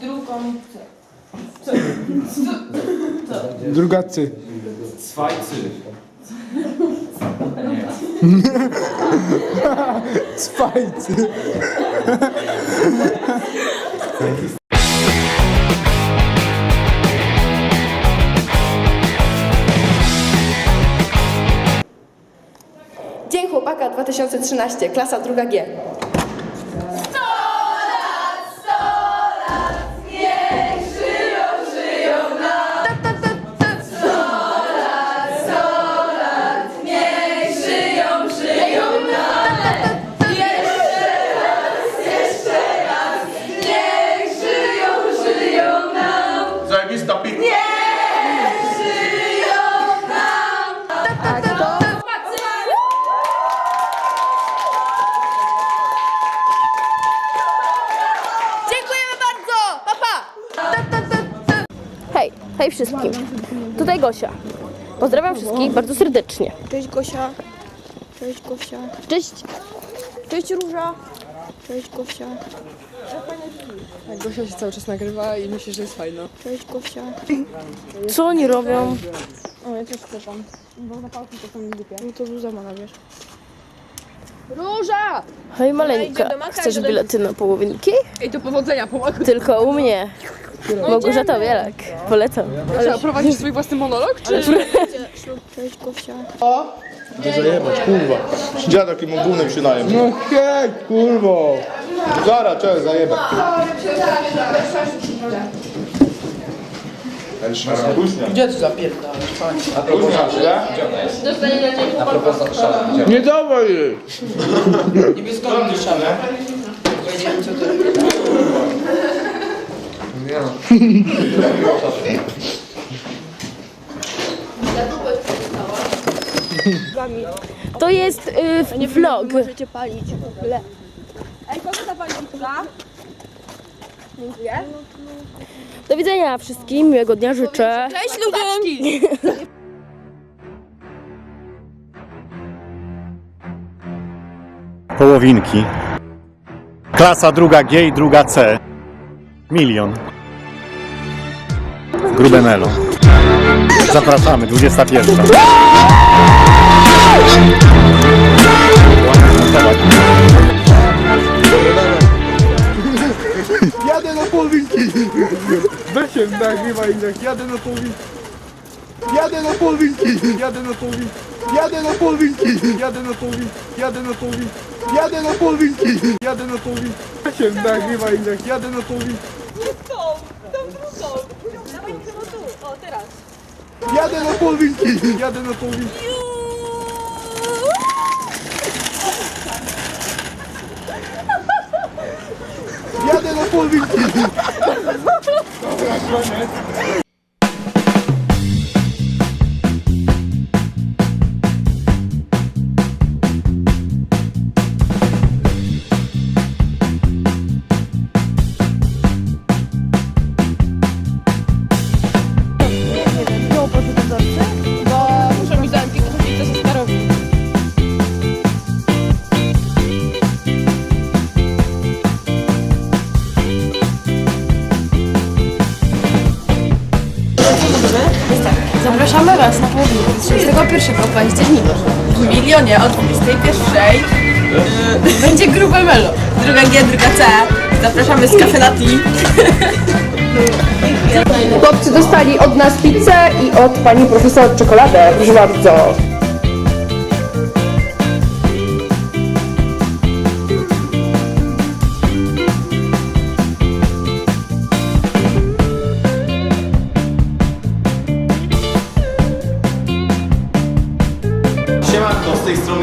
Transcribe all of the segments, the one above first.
Drugą Druga cy. Cwajcy. Nie. Spajcy. Dzień Chłopaka 2013, klasa druga G. Hej, wszystkim. Tutaj Gosia. Pozdrawiam wszystkich bardzo serdecznie. Cześć Gosia. Cześć Gosia. Cześć. Cześć Róża. Cześć Gosia. Tak, Gosia się cały czas nagrywa i myślę, że jest fajna. Cześć Gosia. Co oni robią? O, ja też chcę tam. Bo zapałki to są głupie. No to Zuza ma nabierz. Róża! Hej maleńka, chcesz bilety na połowinki? Ej, do powodzenia, pomogę. Tylko u mnie. Małgorzata Bielak. Polecam. Ale prowadzisz swój własny monolog? Czy... Cześć Gosia. Zajebać, kurwa. Dziadek im ogólnym przynajem. No hej, kurwo. Zara, cześć, zajebać. Gdzie ty zapierdalasz? Nie dawaj jej. Niebieską. Powiedziałem co to To jest y, vlog. Możecie palić w ogóle. Do widzenia wszystkim, miłego dnia życzę. Cześć! Połowinki. Klasa druga G i druga C. Milion. Grube Melo. Zapraszamy, 21. Jadę na połowinki. Weź się nagrywa jadę na połowinki. Jadę na połowinki. Jadę na połowinki. Jadę na połowinki. Jadę na połowinki. Jadę na połowinki. Jadę na połowinki. Jadę na połowinki. Weź się nagrywa jadę na połowinki. Jadę na połowinki. Jadę na połowinki. Jadę na połowinki. Zapraszamy Was na połowinkę 31 października. W milionie o 21 yy, będzie grube melo. Druga G, druga C. Zapraszamy z Cafe Nati. Chłopcy dostali od nas pizzę i od pani profesor czekoladę. Proszę bardzo.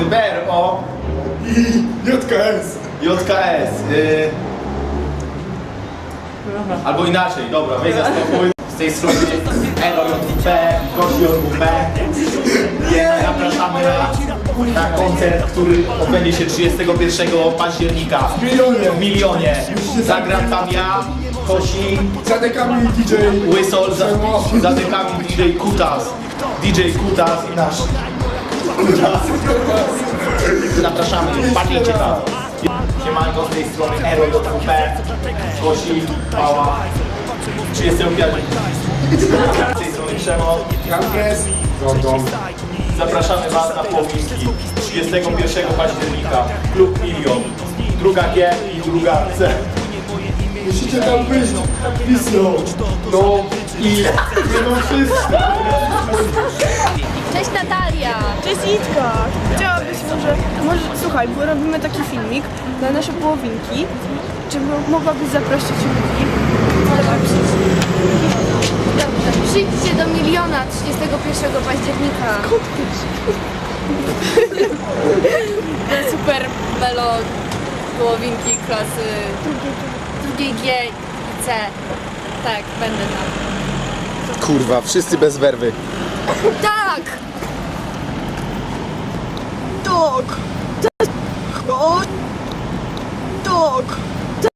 BRO JKS. JKS. Y... Albo inaczej, dobra, weź za spokój. Z tej strony ROJP, GOSIORWP. Zapraszamy na, na koncert, który odbędzie się 31 października. W milionie. W milionie. Zagram tam ja, Kosi, Zadekami DJ. Łysol, za, za dekami DJ Kutas. DJ Kutas i nasz Kutas. Zapraszamy, wpadnijcie tam. Siema. Siemanko, z tej strony Ero JWP, Kosi, Pała, 35 z tej strony Przemo, Kankres, Gordon. Zapraszamy Was na połowinki 31 października, klub Milion, druga G i druga C. Musicie tam być, pismo. No i no wszyscy. Cześć Natalia! Cześć Itka! Chciałabyś może, może, słuchaj, bo robimy taki filmik na nasze połowinki. Czy mo- mogłabyś zaprosić ludzi? Dobrze, przyjdźcie do miliona 31 października. Na super melo połowinki klasy drugiej G i C. Tak, będę tam. Kurwa, wszyscy bez werwy. Tak! Tak!